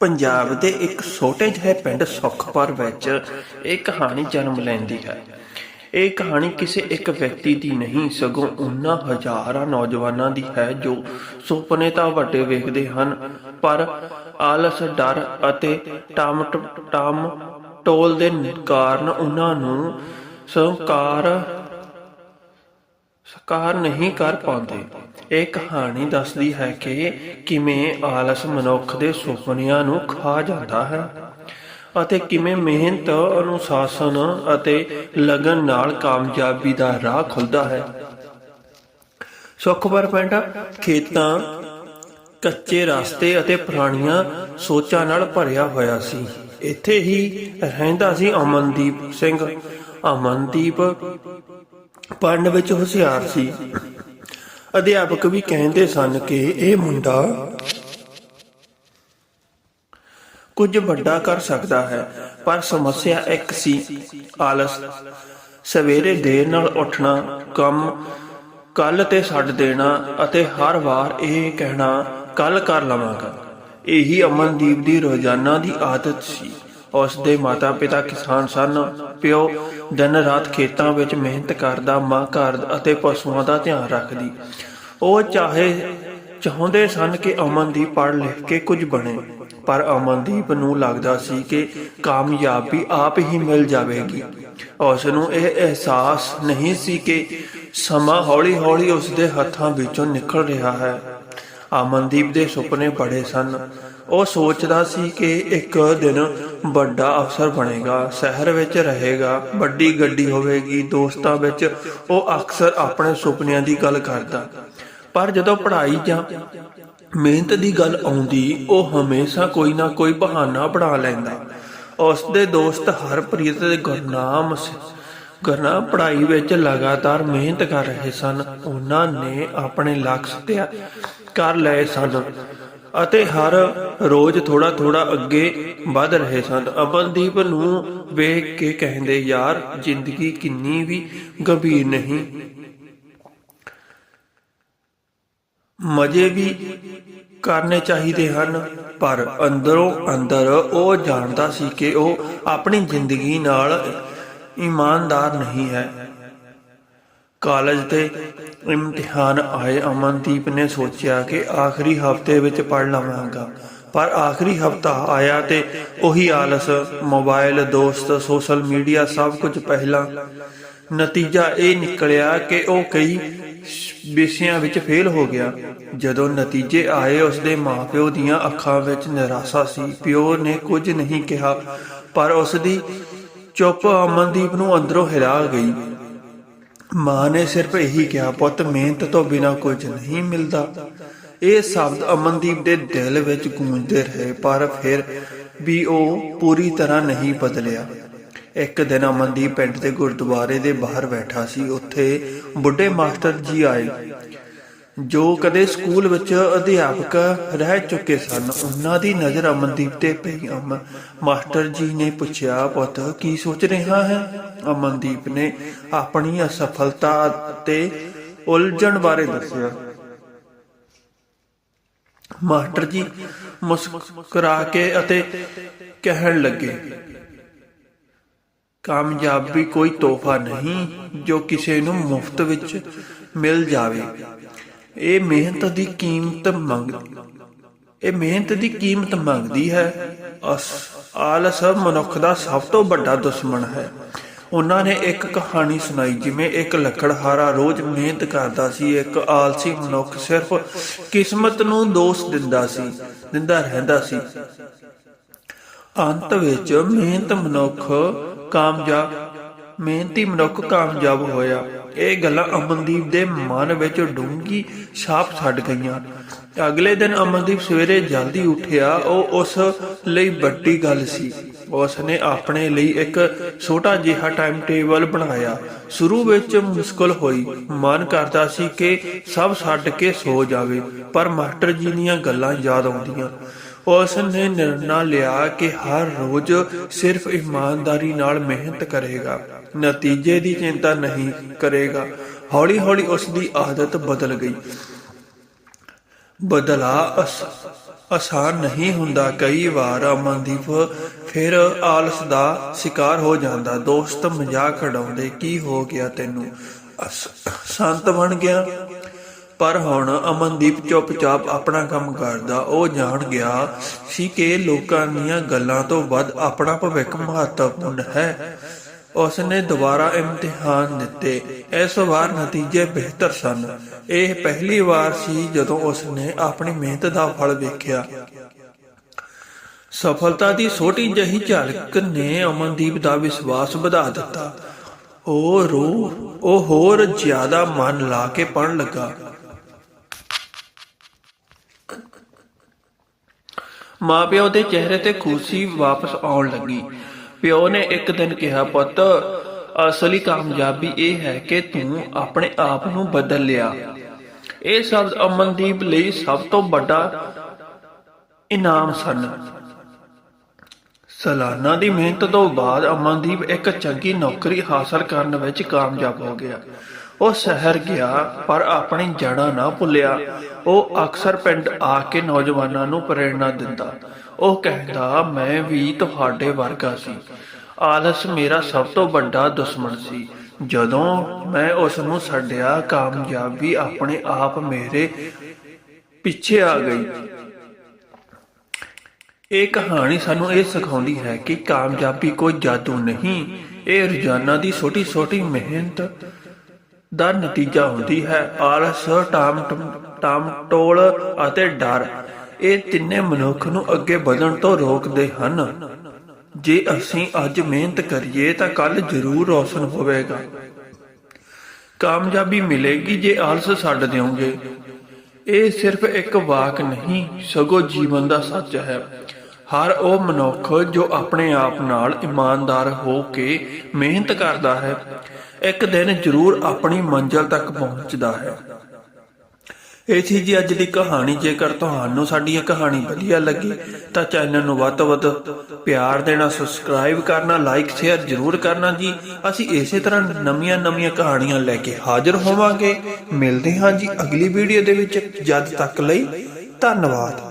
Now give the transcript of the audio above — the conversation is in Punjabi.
ਪੰਜਾਬ ਦੇ ਇੱਕ ਛੋਟੇ ਜਿਹੇ ਪਿੰਡ ਸੁਖਪੁਰ ਵਿੱਚ ਇਹ ਕਹਾਣੀ ਜਨਮ ਲੈਂਦੀ ਹੈ। ਇਹ ਕਹਾਣੀ ਕਿਸੇ ਇੱਕ ਵਿਅਕਤੀ ਦੀ ਨਹੀਂ, ਸਗੋਂ ਉਹਨਾਂ ਹਜ਼ਾਰਾਂ ਨੌਜਵਾਨਾਂ ਦੀ ਹੈ ਜੋ ਸੁਪਨੇ ਤਾਂ ਵੱਡੇ ਵੇਖਦੇ ਹਨ, ਪਰ ਆਲਸ, ਡਰ ਅਤੇ ਟਮ ਟਮ ਟੋਲ ਦੇ ਕਾਰਨ ਉਹਨਾਂ ਨੂੰ ਸੰਕਾਰ ਸਕਾਰ ਨਹੀਂ ਕਰ ਪਾਉਂਦੇ। ਇਹ ਕਹਾਣੀ ਦੱਸਦੀ ਹੈ ਕਿ ਕਿਵੇਂ ਆਲਸ ਮਨੁੱਖ ਦੇ ਸੁਪਨਿਆਂ ਨੂੰ ਖਾ ਜਾਂਦਾ ਹੈ ਅਤੇ ਕਿਵੇਂ ਮਿਹਨਤ, ਅਨੁਸ਼ਾਸਨ ਅਤੇ ਲਗਨ ਨਾਲ ਕਾਮਯਾਬੀ ਦਾ ਰਾਹ ਖੁੱਲਦਾ ਹੈ। ਸੁਖਪਰ ਪਿੰਡ, ਖੇਤਾਂ, ਕੱਚੇ ਰਸਤੇ ਅਤੇ ਪੁਰਾਣੀਆਂ ਸੋਚਾਂ ਨਾਲ ਭਰਿਆ ਹੋਇਆ ਸੀ। ਇੱਥੇ ਹੀ ਰਹਿੰਦਾ ਸੀ ਅਮਨਦੀਪ ਸਿੰਘ। ਅਮਨਦੀਪ ਪੜ੍ਹਨ ਵਿੱਚ ਹੁਸ਼ਿਆਰ ਸੀ। ਅਧਿਆਪਕ ਵੀ ਕਹਿੰਦੇ ਸਨ ਕਿ ਇਹ ਮੁੰਡਾ ਕੁਝ ਵੱਡਾ ਕਰ ਸਕਦਾ ਹੈ, ਪਰ ਸਮੱਸਿਆ ਇੱਕ ਸੀ, ਆਲਸ। ਸਵੇਰੇ ਦੇਰ ਨਾਲ ਉੱਠਣਾ, ਕੰਮ ਕੱਲ ਤੇ ਛੱਡ ਦੇਣਾ ਅਤੇ ਹਰ ਵਾਰ ਇਹ ਕਹਿਣਾ ਕੱਲ ਕਰ ਲਵਾਂਗਾ। ਇਹੀ ਅਮਨਦੀਪ ਦੀ ਰੋਜ਼ਾਨਾ ਦੀ ਆਦਤ ਸੀ। ਉਸ ਦੇ ਮਾਤਾ-ਪਿਤਾ ਕਿਸਾਨ ਸਨ, ਪਿਓ ਦਿਨ ਰਾਤ ਖੇਤਾਂ ਵਿੱਚ ਮਿਹਨਤ ਕਰਦਾ, ਮਾਂ ਘਰ ਅਤੇ ਪਸ਼ੂਆਂ ਦਾ ਧਿਆਨ ਰੱਖਦੀ। ਉਹ ਚਾਹੇ ਚਾਹੁੰਦੇ ਸਨ ਕਿ ਅਮਨਦੀਪ ਪੜ੍ਹ ਲਿਖ ਕੇ ਕੁਝ ਬਣੇ, ਪਰ ਅਮਨਦੀਪ ਨੂੰ ਲੱਗਦਾ ਸੀ ਕਿ ਕਾਮਯਾਬੀ ਆਪ ਹੀ ਮਿਲ ਜਾਵੇਗੀ। ਉਸ ਨੂੰ ਇਹ ਅਹਿਸਾਸ ਨਹੀਂ ਸੀ ਕਿ ਸਮਾਂ ਹੌਲੀ-ਹੌਲੀ ਉਸ ਦੇ ਹੱਥਾਂ ਵਿੱਚੋਂ ਨਿਕਲ ਰਿਹਾ ਹੈ। ਅਮਨਦੀਪ ਦੇ ਸੁਪਨੇ ਬੜੇ ਸਨ। ਉਹ ਸੋਚਦਾ ਸੀ ਕਿ ਇੱਕ ਦਿਨ ਵੱਡਾ ਅਫਸਰ ਬਣੇਗਾ, ਸ਼ਹਿਰ ਵਿੱਚ ਰਹੇਗਾ, ਵੱਡੀ ਗੱਡੀ ਹੋਵੇਗੀ, ਦੋਸਤਾਂ ਵਿੱਚ ਉਹ ਅਕਸਰ ਆਪਣੇ ਸੁਪਨਿਆਂ ਦੀ ਗੱਲ ਕਰਦਾ। ਪਰ ਜਦੋਂ ਪੜ੍ਹਾਈ ਜਾਂ ਮਿਹਨਤ ਦੀ ਗੱਲ ਆਉਂਦੀ, ਉਹ ਹਮੇਸ਼ਾ ਕੋਈ ਨਾ ਕੋਈ ਬਹਾਨਾ ਬਣਾ ਲੈਂਦਾ। ਉਸ ਦੇ ਦੋਸਤ ਹਰਪ੍ਰੀਤ ਤੇ ਗੁਰਨਾਮ ਗੁਰਨਾਮ ਪੜ੍ਹਾਈ ਵਿੱਚ ਲਗਾਤਾਰ ਮਿਹਨਤ ਕਰ ਰਹੇ ਸਨ। ਉਹਨਾਂ ਨੇ ਆਪਣੇ ਲਕਸ਼ ਤੇ ਕਰ ਲਏ ਸਨ ਅਤੇ ਹਰ ਰੋਜ਼ ਥੋੜਾ ਥੋੜਾ ਅੱਗੇ ਵਧ ਰਹੇ ਸਨ। ਅਮਨਦੀਪ ਨੂੰ ਵੇਖ ਕੇ ਕਹਿੰਦੇ, ਯਾਰ, ਜ਼ਿੰਦਗੀ ਕਿੰਨੀ ਵੀ ਗੰਭੀਰ ਨਹੀਂ। ਮਜ਼ੇ ਵੀ ਕਰਨੇ ਚਾਹੀਦੇ ਹਨ, ਪਰ ਅੰਦਰੋਂ ਅੰਦਰ ਉਹ ਜਾਣਦਾ ਸੀ ਕਿ ਉਹ ਆਪਣੀ ਜ਼ਿੰਦਗੀ ਨਾਲ ਇਮਾਨਦਾਰ ਨਹੀਂ ਹੈ। ਕਾਲਜ ਦੇ ਇਮਤਿਹਾਨ ਆਏ ਅਮਨਦੀਪ ਨੇ ਸੋਚਿਆ ਕਿ ਆਖਰੀ ਹਫ਼ਤੇ ਵਿੱਚ ਪੜ ਲਵਾਂਗਾ, ਪਰ ਆਖਰੀ ਹਫਤਾ ਆਇਆ ਤੇ ਉਹੀ ਆਲਸ ਮੋਬਾਈਲ ਦੋਸਤ, ਸੋਸ਼ਲ ਮੀਡੀਆ ਸਭ ਕੁਝ ਪਹਿਲਾਂ। ਨਤੀਜਾ ਇਹ ਨਿਕਲਿਆ ਕਿ ਉਹ ਕਈ ਵਿਸ਼ਿਆਂ ਵਿੱਚ ਫੇਲ ਹੋ ਗਿਆ। ਜਦੋਂ ਨਤੀਜੇ ਆਏ ਉਸ ਦੇ ਮਾਪਿਓ ਦੀਆਂ ਅੱਖਾਂ ਵਿੱਚ ਨਿਰਾਸ਼ਾ ਸੀ। ਪਿਓ ਨੇ ਕੁਝ ਨਹੀਂ ਕਿਹਾ, ਪਰ ਉਸ ਦੀ ਚੁੱਪ ਅਮਨਦੀਪ ਨੂੰ ਅੰਦਰੋਂ ਹਿਲਾ ਗਈ। ਮਾਂ ਨੇ ਸਿਰਫ ਇਹੀ ਕਿਹਾ, ਪੁੱਤ, ਮਿਹਨਤ ਤੋਂ ਬਿਨਾ ਕੁਝ ਨਹੀਂ ਮਿਲਦਾ। ਇਹ ਸ਼ਬਦ ਅਮਨਦੀਪ ਦੇ ਦਿਲ ਵਿੱਚ ਗੂੰਜਦੇ ਰਹੇ, ਪਰ ਫਿਰ ਵੀ ਉਹ ਪੂਰੀ ਤਰ੍ਹਾਂ ਨਹੀਂ ਬਦਲਿਆ। ਇੱਕ ਦਿਨ ਅਮਨਦੀਪ ਪਿੰਡ ਦੇ ਗੁਰਦੁਆਰੇ ਦੇ ਬਾਹਰ ਬੈਠਾ ਸੀ, ਉੱਥੇ ਬੁੱਢੇ ਮਾਸਟਰ ਜੀ ਆਏ। ਜੋ ਕਦੇ ਸਕੂਲ ਵਿੱਚ ਅਧਿਆਪਕ ਰਹਿ ਚੁੱਕੇ ਸਨ, ਉਹਨਾਂ ਦੀ ਨਜ਼ਰ ਅਮਨਦੀਪ ਤੇ ਪਈ। ਅਮ ਮਾਸਟਰ ਜੀ ਨੇ ਪੁੱਛਿਆ, ਪੁੱਤ, ਕੀ ਸੋਚ ਰਿਹਾ ਹੈ? ਅਮਨਦੀਪ ਨੇ ਆਪਣੀ ਅਸਫਲਤਾ ਤੇ ਉਲਝਣ ਬਾਰੇ ਦੱਸਿਆ। ਮਾਸਟਰ ਜੀ ਮੁਸਕਰਾ ਕੇ ਅਤੇ ਕਹਿਣ ਲੱਗੇ ਕਾਮਯਾਬੀ ਕੋਈ ਤੋਹਫਾ ਨਹੀਂ ਜੋ ਕਿਸੇ ਨੂੰ ਮੁਫਤ ਵਿੱਚ ਮਿਲ ਜਾਵੇ। ਇਹ ਮਿਹਨਤ ਦੀ ਕੀਮਤ ਮੰਗਦੀ ਇਹ ਮਿਹਨਤ ਦੀ ਕੀਮਤ ਮੰਗਦੀ ਹੈ। ਆਲਸ ਮਨੁੱਖ ਦਾ ਸਭ ਤੋਂ ਵੱਡਾ ਦੁਸ਼ਮਣ ਹੈ। ਉਹਨਾਂ ਨੇ ਇੱਕ ਕਹਾਣੀ ਸੁਣਾਈ, ਜਿਵੇਂ ਇੱਕ ਲੱਕੜਹਾਰਾ ਰੋਜ਼ ਮਿਹਨਤ ਕਰਦਾ ਸੀ। ਇੱਕ ਆਲਸੀ ਮਨੁੱਖ ਸਿਰਫ ਕਿਸਮਤ ਨੂੰ ਦੋਸ਼ ਦਿੰਦਾ ਸੀ, ਦਿੰਦਾ ਰਹਿੰਦਾ ਸੀ। ਅੰਤ ਵਿੱਚ ਮਿਹਨਤ ਮਨੁੱਖ ਕਾਮਯਾਬ, ਮਿਹਨਤੀ ਮਨੁੱਖ ਕਾਮਯਾਬ ਹੋਇਆ। ਇਹ ਗੱਲਾਂ ਅਮਨਦੀਪ ਦੇ ਮਨ ਵਿੱਚ ਡੂੰਗੀ ਛਾਪ ਛੱਡ ਗਈਆਂ। ਅਗਲੇ ਦਿਨ ਅਮਨਦੀਪ ਸਵੇਰੇ ਜਲਦੀ ਉੱਠਿਆ, ਉਹ ਉਸ ਲਈ ਵੱਡੀ ਗੱਲ ਸੀ। ਉਸ ਨੇ ਆਪਣੇ ਲਈ ਇੱਕ ਛੋਟਾ ਜਿਹਾ ਟਾਈਮ ਟੇਬਲ ਬਣਾਇਆ। ਸ਼ੁਰੂ ਵਿੱਚ ਮੁਸ਼ਕਲ ਹੋਈ। ਮਨ ਕਰਦਾ ਸੀ ਕਿ ਸਭ ਛੱਡ ਕੇ ਸੋ ਜਾਵੇ, ਪਰ ਮਾਸਟਰ ਜੀ ਦੀਆਂ ਗੱਲਾਂ ਯਾਦ ਆਉਂਦੀਆਂ। ਉਸ ਨੇ ਨਿਰਣਾ ਲਿਆ ਕਿ ਹਰ ਰੋਜ਼ ਸਿਰਫ ਇਮਾਨਦਾਰੀ ਨਾਲ ਮਿਹਨਤ ਕਰੇਗਾ, ਨਤੀਜੇ ਦੀ ਚਿੰਤਾ ਨਹੀਂ ਕਰੇਗਾ। ਹੌਲੀ-ਹੌਲੀ ਉਸ ਦੀ ਆਦਤ ਬਦਲ ਗਈ। ਬਦਲਾ ਅਸ, ਆਸਾਨ ਨਹੀਂ ਹੁੰਦਾ। ਕਈ ਵਾਰ ਅਮਨਦੀਪ ਫਿਰ ਆਲਸ ਦਾ ਸ਼ਿਕਾਰ ਹੋ ਜਾਂਦਾ। ਦੋਸਤ ਮਜ਼ਾਕ ਉਡਾਉਂਦੇ, ਕੀ ਹੋ ਗਿਆ ਤੈਨੂੰ? ਸੰਤ ਬਣ ਗਿਆ। ਪਰ ਹੁਣ ਅਮਨਦੀਪ ਚੁੱਪਚਾਪ ਆਪਣਾ ਕੰਮ ਕਰਦਾ। ਉਹ ਜਾਣ ਗਿਆ ਸੀ ਕਿ ਲੋਕਾਂ ਦੀਆਂ ਗੱਲਾਂ ਤੋਂ ਵੱਧ ਆਪਣਾ ਭਵਿੱਖ ਮਹੱਤਵਪੂਰਨ ਹੈ। ਉਸਨੇ ਦੁਬਾਰਾ ਇਮਤਿਹਾਨ ਦਿੱਤੇ। ਇਸ ਵਾਰ ਨਤੀਜੇ ਬਿਹਤਰ ਸਨ। ਇਹ ਪਹਿਲੀ ਵਾਰ ਸੀ ਜਦੋਂ ਉਸਨੇ ਆਪਣੀ ਮਿਹਨਤ ਦਾ ਫਲ ਵੇਖਿਆ। ਸਫਲਤਾ ਦੀ ਛੋਟੀ ਜਿਹੀ ਝਲਕ ਨੇ ਅਮਨਦੀਪ ਦਾ ਵਿਸ਼ਵਾਸ ਵਧਾ ਦਿੱਤਾ। ਉਹ ਰੋ, ਉਹ ਹੋਰ ਜ਼ਿਆਦਾ ਮਨ ਲਾ ਕੇ ਪੜਨ ਲੱਗਾ। ਮਾਪਿਓ ਦੇ ਚਿਹਰੇ ਤੇ ਖੁਸ਼ੀ ਵਾਪਸ ਆਉਣ ਲੱਗੀ। ਪਿਓ ਨੇ ਇੱਕ ਦਿਨ ਕਿਹਾ, ਪੁੱਤ, ਅਸਲੀ ਕਾਮਯਾਬੀ ਇਹ ਹੈ ਕਿ ਤੂੰ ਆਪਣੇ ਆਪ ਨੂੰ ਬਦਲ ਲਿਆ। ਇਹ ਸ਼ਬਦ ਅਮਨਦੀਪ ਲਈ ਸਭ ਤੋਂ ਵੱਡਾ ਇਨਾਮ ਸਨ। ਸਾਲਾਨਾ ਦੀ ਮਿਹਨਤ ਤੋਂ ਬਾਅਦ ਅਮਨਦੀਪ ਇੱਕ ਚੰਗੀ ਨੌਕਰੀ ਹਾਸਲ ਕਰਨ ਵਿੱਚ ਕਾਮਯਾਬ ਹੋ ਗਿਆ। ਉਹ ਸ਼ਹਿਰ ਗਿਆ, ਪਰ ਆਪਣੀ ਜੜ੍ਹਾਂ ਨਾ ਭੁੱਲਿਆ। ਉਹ ਅਕਸਰ ਪਿੰਡ ਆ ਕੇ ਨੌਜਵਾਨਾਂ ਨੂੰ ਪ੍ਰੇਰਣਾ ਦਿੰਦਾ। ਉਹ ਕਹਿੰਦਾ, ਮੈਂ ਵੀ ਤੁਹਾਡੇ ਵਰਗਾ ਸੀ। ਆਲਸ ਮੇਰਾ ਸਭ ਤੋਂ ਵੱਡਾ ਦੁਸ਼ਮਣ ਸੀ। ਜਦੋਂ ਮੈਂ ਉਸ ਨੂੰ ਛੱਡਿਆ, ਕਾਮਯਾਬੀ ਆਪਣੇ ਆਪ ਮੇਰੇ ਪਿੱਛੇ ਆ ਗਈ। ਇਹ ਕਹਾਣੀ ਸਾਨੂੰ ਇਹ ਸਿਖਾਉਂਦੀ ਹੈ ਕਿ ਕਾਮਯਾਬੀ ਕੋਈ ਜਾਦੂ ਨਹੀਂ। ਇਹ ਰੋਜ਼ਾਨਾ ਦੀ ਛੋਟੀ-ਛੋਟੀ ਮਿਹਨਤ ਦਾ ਨਤੀਜਾ ਹੁੰਦੀ ਹੈ। ਆਲਸ, ਟਾਮ ਟਾਮ ਟੋਲ ਅਤੇ ਡਰ। ਇਹ ਤਿੰਨੇ ਮਨੁੱਖ ਨੂੰ ਅੱਗੇ ਵਧਣ ਤੋਂ ਰੋਕਦੇ ਹਨ। ਜੇ ਅਸੀਂ ਅੱਜ ਮਿਹਨਤ ਕਰੀਏ ਤਾਂ ਕੱਲ ਜ਼ਰੂਰ ਰੋਸ਼ਨ ਹੋਵੇਗਾ। ਕਾਮਯਾਬੀ ਮਿਲੇਗੀ ਜੇ ਆਲਸ ਛੱਡ ਦਿਓਗੇ। ਇਹ ਸਿਰਫ ਇੱਕ ਵਾਕ ਨਹੀਂ, ਸਗੋਂ ਜੀਵਨ ਦਾ ਸੱਚ ਹੈ। ਹਰ ਉਹ ਮਨੁੱਖ ਜੋ ਆਪਣੇ ਆਪ ਨਾਲ ਇਮਾਨਦਾਰ ਹੋ ਕੇ ਮਿਹਨਤ ਕਰਦਾ ਹੈ, ਇੱਕ ਦਿਨ ਜ਼ਰੂਰ ਆਪਣੀ ਮੰਜ਼ਿਲ ਤੱਕ ਪਹੁੰਚਦਾ ਹੈ। ਇਹ ਸੀ ਜੀ ਅੱਜ ਦੀ ਕਹਾਣੀ। ਜੇਕਰ ਤੁਹਾਨੂੰ ਸਾਡੀ ਇਹ ਕਹਾਣੀ ਵਧੀਆ ਲੱਗੀ, ਤਾਂ ਚੈਨਲ ਨੂੰ ਵੱਧ ਤੋਂ ਵੱਧ ਪਿਆਰ ਦੇਣਾ ਸਬਸਕ੍ਰਾਈਬ ਕਰਨਾ ਲਾਈਕ ਸ਼ੇਅਰ ਜ਼ਰੂਰ ਕਰਨਾ ਜੀ। ਅਸੀਂ ਇਸੇ ਤਰ੍ਹਾਂ ਨਵੀਆਂ-ਨਵੀਆਂ ਕਹਾਣੀਆਂ ਲੈ ਕੇ ਹਾਜ਼ਰ ਹੋਵਾਂਗੇ। ਮਿਲਦੇ ਹਾਂ ਜੀ ਅਗਲੀ ਵੀਡੀਓ ਦੇ ਵਿੱਚ। ਜਦ ਤੱਕ ਲਈ ਧੰਨਵਾਦ।